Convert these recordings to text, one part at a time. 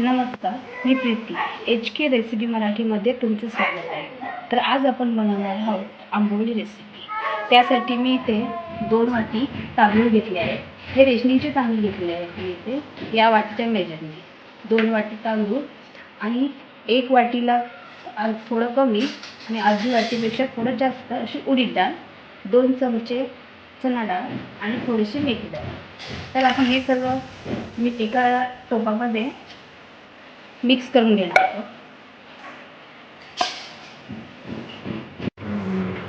नमस्कार मी Preeti. H K recipe मराठीमध्ये तुमचं स्वागत आहे. तर आज आपण बनवणार आहोत आंबोळी रेसिपी. त्यासाठी मी इथे दोन वाटी तांदूळ घेतले आहेत. हे रेशनीचे तांदूळ घेतले आहेत मी इथे. या वाटीच्या मेजरने दोन वाटी तांदूळ आणि एक वाटीला थोडं कमी आणि अर्धी वाटीपेक्षा थोडं जास्त अशी उडीद डाळ दोन चमचे चणा डाळ आणि थोडीशी मेथी डाळ. तर आपण हे सर्व मी एका टोपामध्ये मिक्स करून घेणार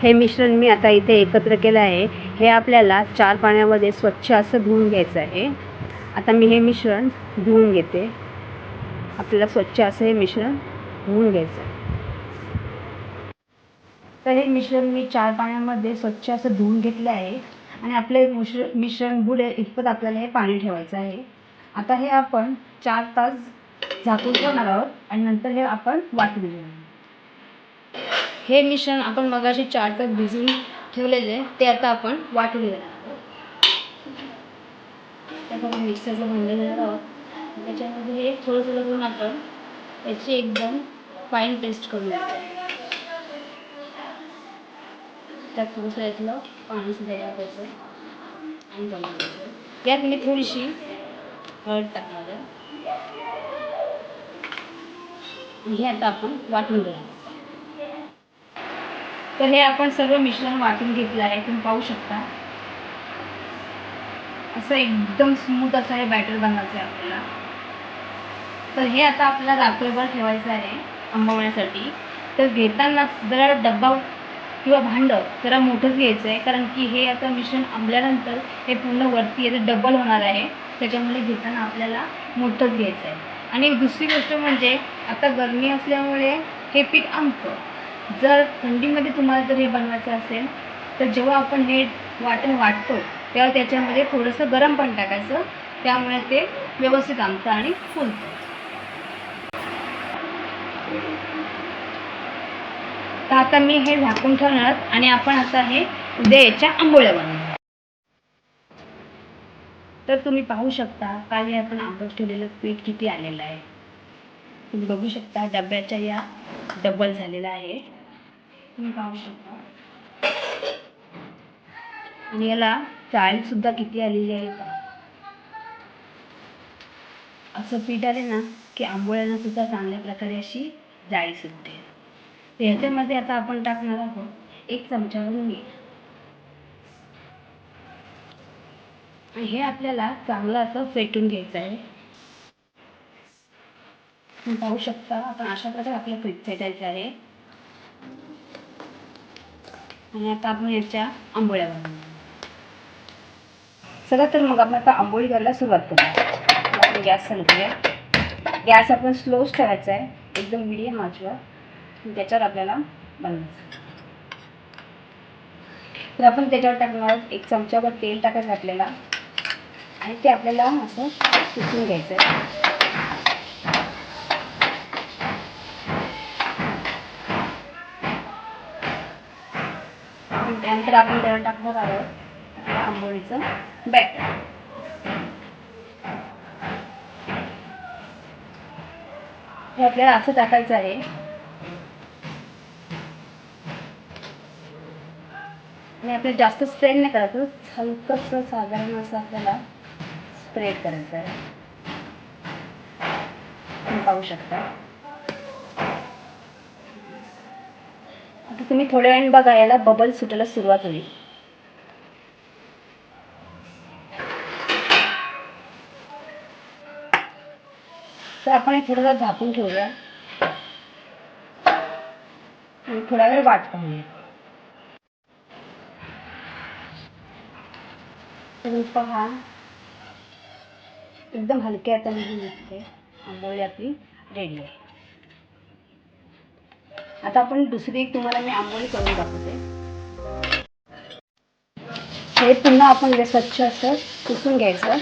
हे मिश्रण मी आता इथे एकत्र केलं आहे. हे आपल्याला चार पाण्यामध्ये स्वच्छ असं धुवून घ्यायचं आहे. आता मी हे मिश्रण धुवून घेते. आपल्याला स्वच्छ असं हे मिश्रण धुवून घ्यायचं आहे. तर हे मिश्रण मी चार पाण्यामध्ये स्वच्छ असं धुवून घेतलं आहे. आणि आपलं मिश्र मिश्रण बुडेल इतपत आपल्याला हे पाणी ठेवायचं आहे. आता हे आपण चार तास झाकून ठेवणार आहोत आणि नंतर हे आपण वाटून घेणार हे मिश्रण आपण मगाशी चार तास भिजून ठेवलेले ते आता आपण वाटून घेणार आहोत. आपण मिक्सरचं भांडे घेणार आहोत. त्याच्यामध्ये हे थोडं थोडं करून आपण याची एकदम फाईन पेस्ट करून घ्यायची त्यात थोडंसं यातलं पाणी सुद्धा टाकायचं आणि यात मी थोडीशी हळद टाकणार आहे आणि हे आता आपण वाटून घेऊ तर हे आपण सर्व मिश्रण वाटून घेतलं आहे तुम्ही पाहू शकता. असं एकदम स्मूथ असं हे बॅटर बनवायचं आहे आपल्याला. तर हे आता आपल्याला रात्रभर ठेवायचं आहे आंबवण्यासाठी. तर घेताना जरा डब्बा किंवा भांडं जरा मोठंच घ्यायचं आहे कारण की हे आता मिश्रण आंबल्यानंतर हे पूर्ण वरती याचं डबल होणार आहे. त्याच्यामुळे घेताना आपल्याला मोठंच घ्यायचं आहे. आणि दुसरी गोष्ट म्हणजे आता गरमी असल्यामुळे हे पीठ आंबतं. जर थंडीमध्ये तुम्हाला जर हे बनवायचं असेल तर जेव्हा आपण हे वाटण वाटतो तेव्हा त्याच्यामध्ये थोडंसं गरम पण टाकायचं. त्यामुळे ते व्यवस्थित आंबतं आणि फुलतं. तर आता मी हे झाकून ठेवणार आणि आपण आता हे उद्या याच्या आंबोळ्या बनवणार. तर तुम्ही पाहू शकता काल आपण आंबट ठेवलेलं पीठ किती आलेलं आहे. तुम्ही बघू शकता डब्याच्या या डबल झालेला आहे. तुम्ही पाहू शकता. आणि याला चाळीसुद्धा किती आलेली आहे. का असं पीठ आले ना की आंबोळ्यांना सुद्धा चांगल्या प्रकारे अशी जाळी सुटते. तर ह्याच्यामध्ये आता आपण टाकणार आहोत एक चमचा मीठ हे आपल्याला चांगलं असं फेटून घ्यायचं आहे. पाहू शकता आपण अशा प्रकारे आपलं पीठ फेटायचं आहे. आणि आता आपण याच्या आंबोळ्या चला तर मग आपण आता आंबोळी करायला सुरुवात करू आपण गॅस चालू गॅस आपण स्लोच ठेवायचा आहे. एकदम मिडियम आचवर. त्याच्यावर आपल्याला बनवायचं तर आपण त्याच्यावर टाकणार एक चमचाभर तेल टाकायचं आपल्याला. आणि ते आपल्याला असं किसून घ्यायचं आहे त्यानंतर आपण त्यावर टाकणार आहोत आंबोळीचं. बॅटर हे आपल्याला असं टाकायचं आहे. आणि आपल्याला जास्त स्प्रेड नाही करायचं. हलकंसं साधारण असं आपल्याला स्प्रेड करायचं आहे तुम्ही पाहू शकता. आता तुम्ही थोड्या वेळाने बघा याला बबल सुटायला सुरुवात होईल. तर आपण हे थोडंसं झाकून ठेवूया. आणि थोडा वेळ वाट पाहूया. तुम्ही पहा. एकदम हलक्या हाताने ही निघते. आंबोळी आपली रेडी आहे. आता आपण दुसरी एक तुम्हाला मी आंबोळी करून दाखवते. हे पुन्हा आपण जे स्वच्छ असं पुसून घ्यायचं.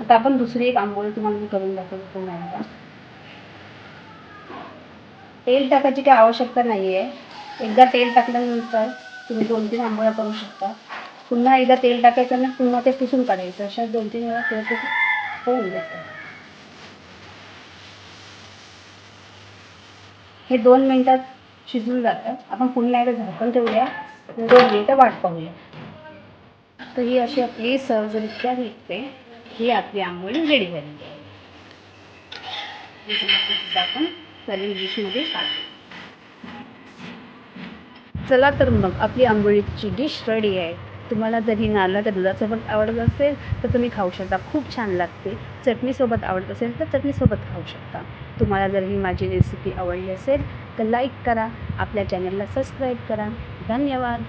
आता आपण दुसरी एक आंबोळी तुम्हाला मी करून दाखवते पुन्हा तेल टाकायची काही आवश्यकता नाही आहे एकदा तेल टाकल्यानंतर तुम्ही दोन तीन आंबोळ्या करू शकता. पुन्हा एकदा तेल टाकायचं आणि पुन्हा ते पुसून काढायचं. अशा दोन तीन वेळा तेल होऊन जातं. हे दोन मिनटात शिजून जातं. आपण पुन्हा एकदा झाकून ठेवूया. दोन मिनटं वाट पाहूया. तर ही अशी आपली सहजरित्या निघते ही आपली आंघोळी रेडी झाली आपण सलीम डिशमध्ये काढतो चला तर मग आपली आंघोळीची डिश रेडी आहे. तुम्हाला जर ही नारळाच्या दुधासोबत आवडत असेल तर तुम्ही खाऊ शकता. खूप छान लागते. चटणीसोबत आवडत असेल तर चटणीसोबत खाऊ शकता. तुम्हाला जर ही माझी रेसिपी आवडली असेल तर लाईक करा. आपल्या चॅनलला सबस्क्राईब करा. धन्यवाद.